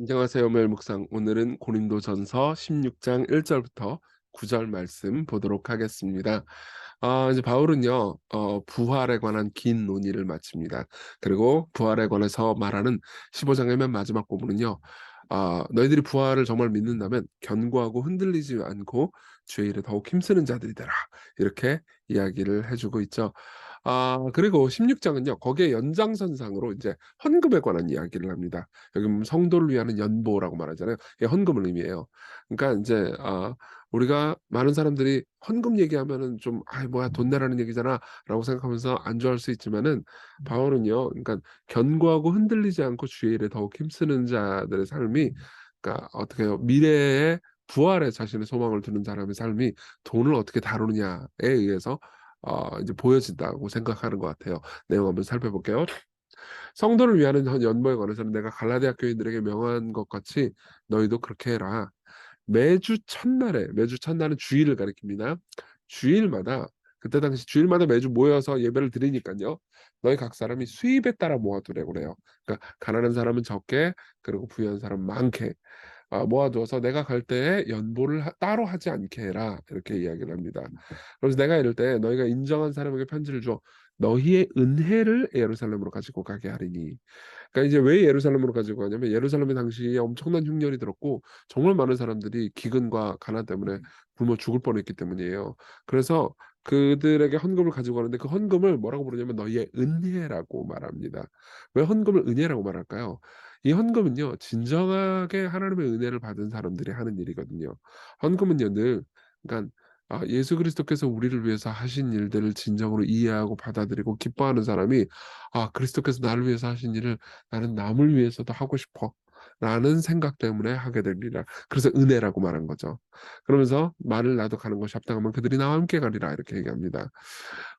안녕하세요. 매일 묵상. 오늘은 고린도전서 16장 1절부터 9절 말씀 보도록 하겠습니다. 아, 이제 바울은요, 어, 부활에 관한 긴 논의를 마칩니다. 그리고 부활에 관해서 말하는 15장의 맨 마지막 부분은요, 아, 너희들이 부활을 정말 믿는다면 견고하고 흔들리지 않고 주의 일에 더욱 힘쓰는 자들이 되라. 이렇게 이야기를 해주고 있죠. 아, 그리고 16장은요, 거기에 연장선상으로 이제 헌금에 관한 이야기를 합니다. 여기 성도를 위하는 연보라고 말하잖아요. 이게 헌금을 의미해요. 그러니까 이제 아, 우리가 많은 사람들이 헌금 얘기하면은 좀 아, 뭐야 돈 내라는 얘기잖아 라고 생각하면서 안 좋아할 수 있지만은 바울은요, 그러니까 견고하고 흔들리지 않고 주의 일에 더욱 힘쓰는 자들의 삶이 그러니까 어떻게 요 미래에 부활에 자신의 소망을 두는 사람의 삶이 돈을 어떻게 다루느냐에 의해서 어, 이제 보여진다고 생각하는 것 같아요. 내용 한번 살펴볼게요. 성도를 위하는 연보에 관해서는 내가 갈라디아 교인들에게 명한 것 같이 너희도 그렇게 해라. 매주 첫날에 매주 첫날은 주일을 가리킵니다. 주일마다 그때 당시 주일마다 매주 모여서 예배를 드리니까요. 너희 각 사람이 수입에 따라 모아두라고 그래요. 그러니까 가난한 사람은 적게 그리고 부유한 사람은 많게 아, 모아두어서 내가 갈 때에 연보를 하, 따로 하지 않게 해라 이렇게 이야기를 합니다. 그래서 내가 이럴 때 너희가 인정한 사람에게 편지를 줘 너희의 은혜를 예루살렘으로 가지고 가게 하리니. 그러니까 이제 왜 예루살렘으로 가지고 가냐면 예루살렘의 당시에 엄청난 흉년이 들었고 정말 많은 사람들이 기근과 가난 때문에 굶어 죽을 뻔했기 때문이에요. 그래서 그들에게 헌금을 가지고 가는데 그 헌금을 뭐라고 부르냐면 너희의 은혜라고 말합니다. 왜 헌금을 은혜라고 말할까요? 이 헌금은요, 진정하게 하나님의 은혜를 받은 사람들이 하는 일이거든요. 헌금은요, 늘, 그러니까 아, 예수 그리스도께서 우리를 위해서 하신 일들을 진정으로 이해하고 받아들이고 기뻐하는 사람이 아, 그리스도께서 나를 위해서 하신 일을 나는 남을 위해서도 하고 싶어. 라는 생각 때문에 하게 됩니다. 그래서 은혜라고 말한 거죠. 그러면서 말을 나도 가는 것이 합당하면 그들이 나와 함께 가리라 이렇게 얘기합니다.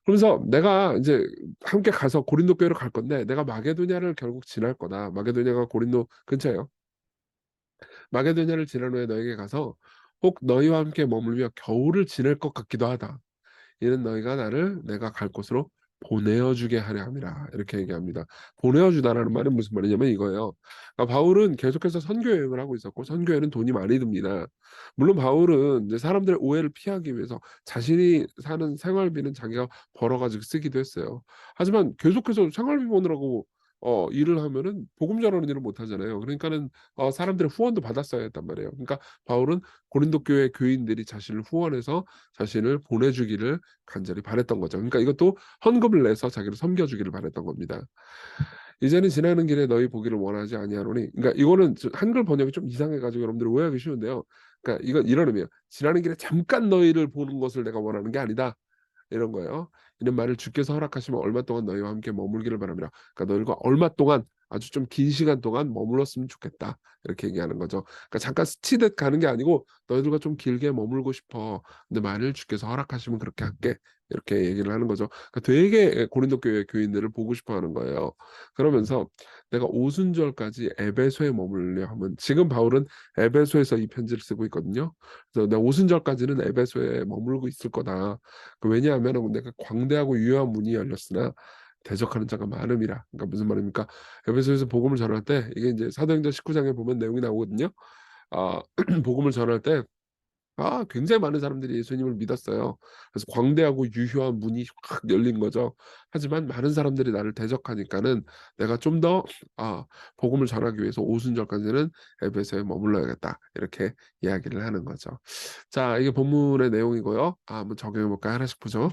그러면서 내가 이제 함께 가서 고린도 교회로 갈 건데 내가 마게도냐를 결국 지날 거다. 마게도냐가 고린도 근처예요. 마게도냐를 지난 후에 너에게 가서 혹 너희와 함께 머물며 겨울을 지낼 것 같기도 하다. 이는 너희가 나를 내가 갈 곳으로 보내어 주게 하려 함이라 이렇게 얘기합니다. 보내어 주다라는 말은 무슨 말이냐면 이거예요. 그러니까 바울은 계속해서 선교 여행을 하고 있었고 선교에는 돈이 많이 듭니다. 물론 바울은 이제 사람들의 오해를 피하기 위해서 자신이 사는 생활비는 자기가 벌어가지고 쓰기도 했어요. 하지만 계속해서 생활비 버느라고 어 일을 하면은 복음 전하는 일을 못 하잖아요. 그러니까는 어 사람들의 후원도 받았어야 했단 말이에요. 그러니까 바울은 고린도 교회 교인들이 자신을 후원해서 자신을 보내주기를 간절히 바랬던 거죠. 그러니까 이것도 헌금을 내서 자기를 섬겨주기를 바랬던 겁니다. 이제는 지나는 길에 너희 보기를 원하지 아니하노니. 그러니까 이거는 한글 번역이 좀 이상해가지고 여러분들 오해하기 쉬운데요. 그러니까 이건 이런 의미예요. 지나는 길에 잠깐 너희를 보는 것을 내가 원하는 게 아니다. 이런 거예요. 이런 말을 주께서 허락하시면 얼마 동안 너희와 함께 머물기를 바랍니다. 그러니까 너희가 얼마 동안 아주 좀 긴 시간 동안 머물렀으면 좋겠다. 이렇게 얘기하는 거죠. 그러니까 잠깐 스치듯 가는 게 아니고 너희들과 좀 길게 머물고 싶어. 근데 만일 주께서 허락하시면 그렇게 할게. 이렇게 얘기를 하는 거죠. 그러니까 되게 고린도 교회 교인들을 보고 싶어 하는 거예요. 그러면서 내가 오순절까지 에베소에 머물려 하면 지금 바울은 에베소에서 이 편지를 쓰고 있거든요. 그래서 내가 오순절까지는 에베소에 머물고 있을 거다. 그 왜냐하면 내가 광대하고 유효한 문이 열렸으나 대적하는 자가 많음이라. 그러니까 무슨 말입니까? 에베소에서 복음을 전할 때 이게 이제 사도행전 19장에 보면 내용이 나오거든요. 아, 복음을 전할 때 아, 굉장히 많은 사람들이 예수님을 믿었어요. 그래서 광대하고 유효한 문이 확 열린 거죠. 하지만 많은 사람들이 나를 대적하니까는 내가 좀 더 아, 복음을 전하기 위해서 오순절까지는 에베소에 머물러야겠다. 이렇게 이야기를 하는 거죠. 자, 이게 본문의 내용이고요. 아, 한번 적용해 볼까요? 하나씩 보죠.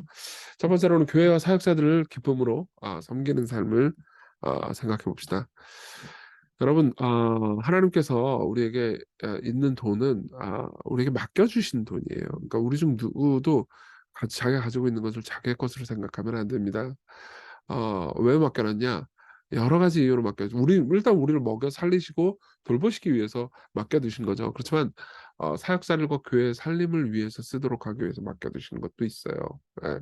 첫 번째로는 교회와 사역자들을 기쁨으로 아, 섬기는 삶을 아, 생각해 봅시다. 여러분, 아, 하나님께서 우리에게 아, 있는 돈은 아, 우리에게 맡겨주신 돈이에요. 그러니까 우리 중 누구도 가- 자기가 가지고 있는 것을 자기의 것으로 생각하면 안 됩니다. 어, 왜 맡겨놨냐? 여러 가지 이유로 맡겨. 우리 일단 우리를 먹여 살리시고 돌보시기 위해서 맡겨두신 거죠. 그렇지만 어, 사역자들과 교회의 살림을 위해서 쓰도록 하기 위해서 맡겨두신 것도 있어요. 예.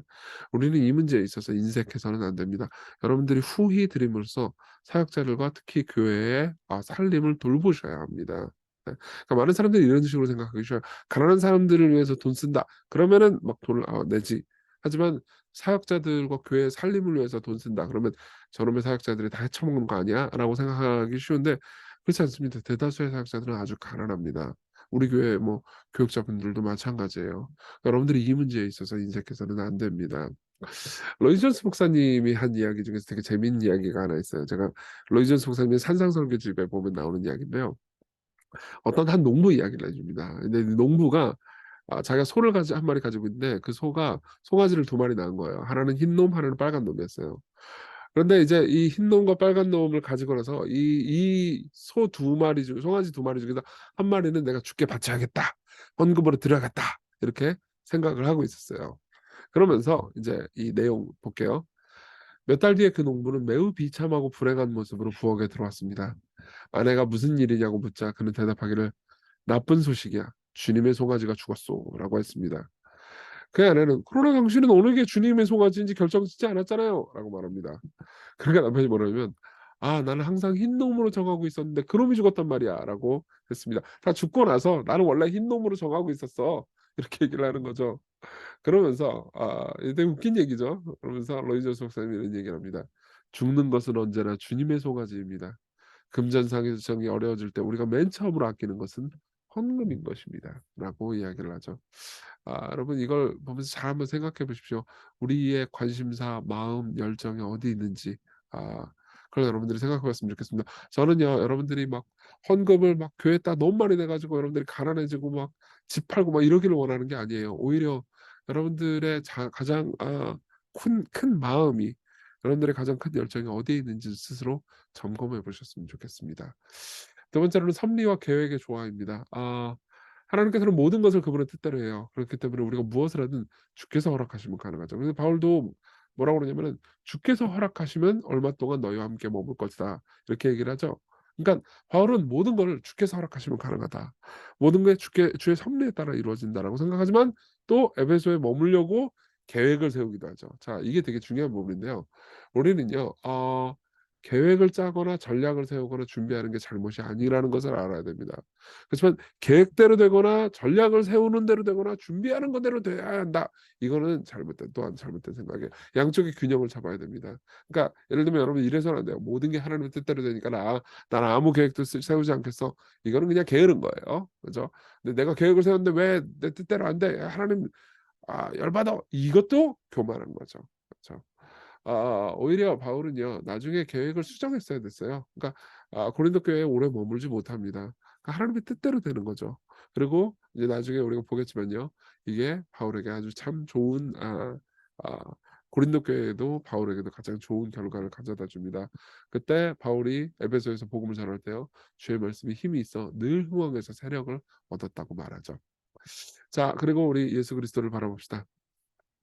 우리는 이 문제에 있어서 인색해서는 안 됩니다. 여러분들이 후히 드림으로써 사역자들과 특히 교회의 아, 살림을 돌보셔야 합니다. 네. 그러니까 많은 사람들이 이런 식으로 쉬워요. 가난한 사람들을 위해서 돈 쓴다. 그러면은 막 돈을 아, 내지. 하지만 사역자들과 교회의 살림을 위해서 돈 쓴다. 그러면 저놈의 사역자들이 다 헤쳐먹는 거 아니야? 라고 생각하기 쉬운데 그렇지 않습니다. 대다수의 사역자들은 아주 가난합니다. 우리 교회 뭐 교육자분들도 마찬가지예요. 여러분들이 이 문제에 있어서 인색해서는 안 됩니다. 로이존스 목사님이 한 이야기 중에서 되게 재밌는 이야기가 하나 있어요. 제가 로이존스 목사님의 산상설교집에 보면 나오는 이야기인데요. 어떤 한 농부 이야기를 해줍니다. 근데 농부가 아, 자기가 소를 가지 한 마리 가지고 있는데 그 소가 송아지를 두 마리 낳은 거예요. 하나는 흰 놈, 하나는 빨간 놈이었어요. 그런데 이제 이 흰 놈과 빨간 놈을 가지고 나서 이 이 소 두 마리 중 송아지 두 마리 중에서 한 마리는 내가 죽게 바쳐야겠다. 헌금으로 들어야겠다. 이렇게 생각을 하고 있었어요. 그러면서 이제 이 내용 볼게요. 몇 달 뒤에 그 농부는 매우 비참하고 불행한 모습으로 부엌에 들어왔습니다. 아내가 무슨 일이냐고 묻자 그는 대답하기를 나쁜 소식이야. 주님의 송아지가 죽었소라고 했습니다. 그 아내는 그러나 당신은 어느 게 주님의 송아지인지 결정짓지 않았잖아요 라고 말합니다. 그러니까 남편이 뭐라면 아 나는 항상 흰 놈으로 정하고 있었는데 그놈이 죽었단 말이야 라고 했습니다. 다 죽고 나서 나는 원래 흰 놈으로 정하고 있었어 이렇게 얘기를 하는 거죠. 그러면서 아 되게 웃긴 얘기죠. 그러면서 로이저스 목사님이 이런 얘기를 합니다. 죽는 것은 언제나 주님의 송아지입니다. 금전상의 정이 어려워질 때 우리가 맨 처음으로 아끼는 것은 헌금인 것입니다. 라고 이야기를 하죠. 아, 여러분 이걸 보면서 잘 한번 생각해 보십시오. 우리의 관심사, 마음, 열정이 어디 있는지 아, 그걸 여러분들이 생각해 봤으면 좋겠습니다. 저는요 여러분들이 막 헌금을 막 교회에다 너무 많이 내가지고 여러분들이 가난해지고 막 집 팔고 막 이러기를 원하는 게 아니에요. 오히려 여러분들의 자, 가장 아, 큰, 큰 마음이 여러분들의 가장 큰 열정이 어디에 있는지 스스로 점검해 보셨으면 좋겠습니다. 두 번째로는 섭리와 계획의 조화입니다. 아, 하나님께서는 모든 것을 그분의 뜻대로 해요. 그렇기 때문에 우리가 무엇을 하든 주께서 허락하시면 가능하죠. 그래서 바울도 뭐라고 그러냐면은 주께서 허락하시면 얼마 동안 너희와 함께 머물 것이다. 이렇게 얘기를 하죠. 그러니까 바울은 모든 것을 주께서 허락하시면 가능하다. 모든 게 주께 주의 섭리에 따라 이루어진다라고 생각하지만 또 에베소에 머물려고 계획을 세우기도 하죠. 자, 이게 되게 중요한 부분인데요. 우리는요, 어, 계획을 짜거나 전략을 세우거나 준비하는 게 잘못이 아니라는 것을 알아야 됩니다. 그렇지만 계획대로 되거나 전략을 세우는 대로 되거나 준비하는 것대로 돼야 한다. 이거는 잘못된 또한 잘못된 생각이에요. 양쪽의 균형을 잡아야 됩니다. 그러니까 예를 들면 여러분 이래서는 안 돼요. 모든 게 하나님의 뜻대로 되니까 나 나는 아무 계획도 세우지 않겠어. 이거는 그냥 게으른 거예요. 그렇죠? 근데 내가 계획을 세웠는데 왜 내 뜻대로 안 돼? 하나님 아, 열받아. 이것도 교만한 거죠. 그렇죠? 아 오히려 바울은요 나중에 계획을 수정했어야 됐어요. 그러니까 아, 고린도 교회에 오래 머물지 못합니다. 그러니까 하나님의 뜻대로 되는 거죠. 그리고 이제 나중에 우리가 보겠지만요 이게 바울에게 아주 참 좋은 아, 아 고린도 교회에도 바울에게도 가장 좋은 결과를 가져다 줍니다. 그때 바울이 에베소에서 복음을 전할 때요 주의 말씀이 힘이 있어 늘 흥왕에서 세력을 얻었다고 말하죠. 자 그리고 우리 예수 그리스도를 바라봅시다.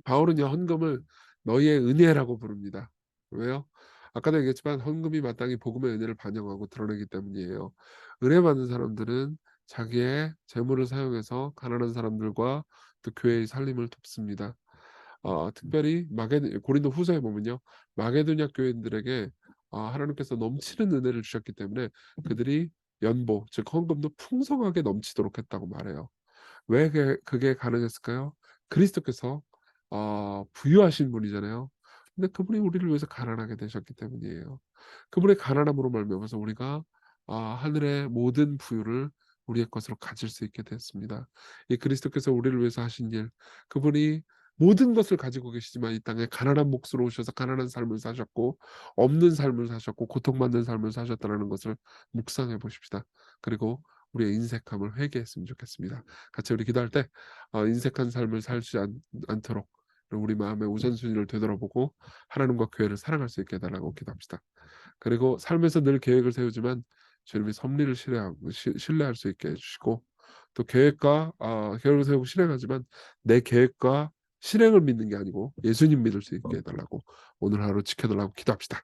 바울은요 헌금을 너희의 은혜라고 부릅니다. 왜요? 아까도 얘기했지만 헌금이 마땅히 복음의 은혜를 반영하고 드러내기 때문이에요. 은혜 받는 사람들은 자기의 재물을 사용해서 가난한 사람들과 또 교회의 살림을 돕습니다. 어, 특별히 마게 고린도 후서에 보면요 마게도냐 교인들에게 어, 하나님께서 넘치는 은혜를 주셨기 때문에 그들이 연보 즉 헌금도 풍성하게 넘치도록 했다고 말해요. 왜 그게 가능했을까요? 그리스도께서 어, 부유하신 분이잖아요. 근데 그분이 우리를 위해서 가난하게 되셨기 때문이에요. 그분의 가난함으로 말미암아서 우리가 아, 하늘의 모든 부유를 우리의 것으로 가질 수 있게 됐습니다. 이 그리스도께서 우리를 위해서 하신 일, 그분이 모든 것을 가지고 계시지만 이 땅에 가난한 몫으로 오셔서 가난한 삶을 사셨고 없는 삶을 사셨고 고통받는 삶을 사셨다는 것을 묵상해 보십시다. 그리고 우리의 인색함을 회개했으면 좋겠습니다. 같이 우리 기도할 때 어, 인색한 삶을 살지 않, 않도록 우리 마음의 우선순위를 되돌아보고 하나님과 교회를 사랑할 수 있게 해달라고 기도합시다. 그리고 삶에서 늘 계획을 세우지만 주님이 섭리를 신뢰하고, 신뢰할 수 있게 해주시고 또 계획과 어, 계획을 세우고 실행하지만 내 계획과 실행을 믿는 게 아니고 예수님 믿을 수 있게 해달라고 오늘 하루 지켜달라고 기도합시다.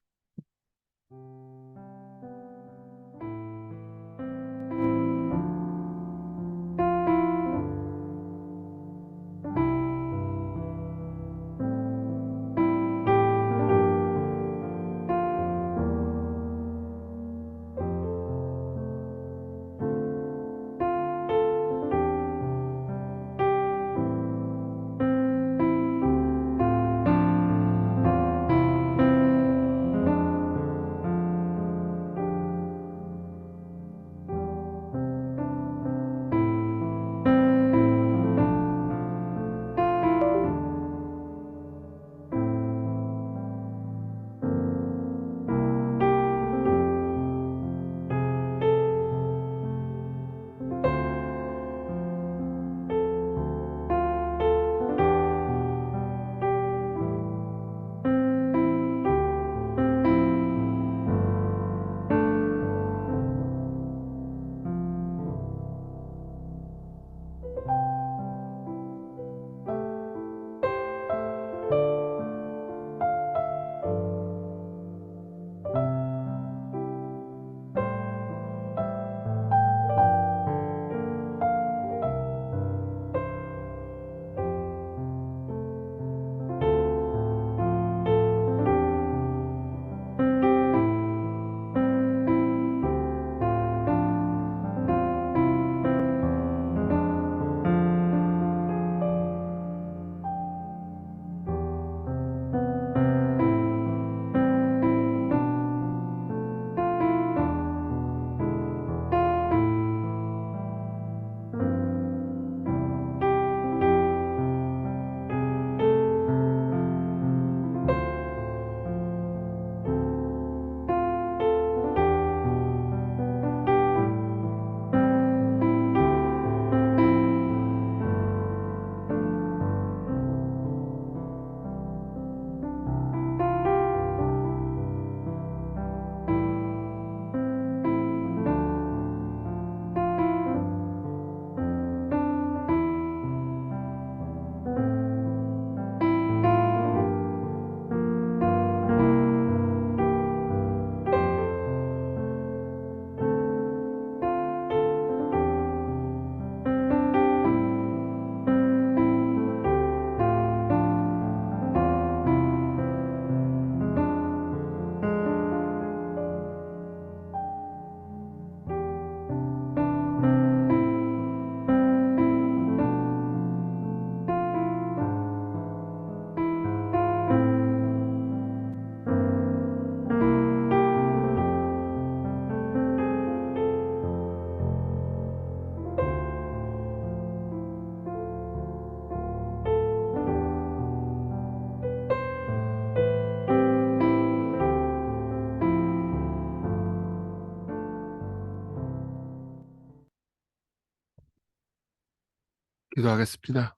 기도하겠습니다.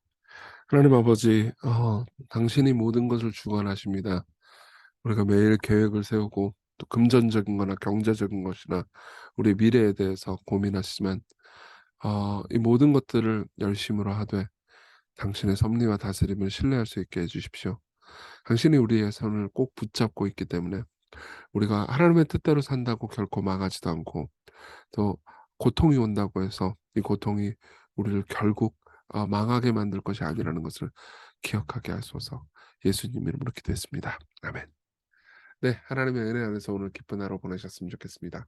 하나님 아버지 어 당신이 모든 것을 주관하십니다. 우리가 매일 계획을 세우고 또 금전적인 거나 경제적인 것이나 우리 미래에 대해서 고민하시지만 어 이 모든 것들을 열심으로 하되 당신의 섭리와 다스림을 신뢰할 수 있게 해 주십시오. 당신이 우리의 손을 꼭 붙잡고 있기 때문에 우리가 하나님의 뜻대로 산다고 결코 망하지도 않고 또 고통이 온다고 해서 이 고통이 우리를 결국 어 망하게 만들 것이 아니라는 것을 기억하게 하소서. 예수님 이름으로 기도했습니다. 아멘. 네. 하나님의 은혜 안에서 오늘 기쁜 하루 보내셨으면 좋겠습니다.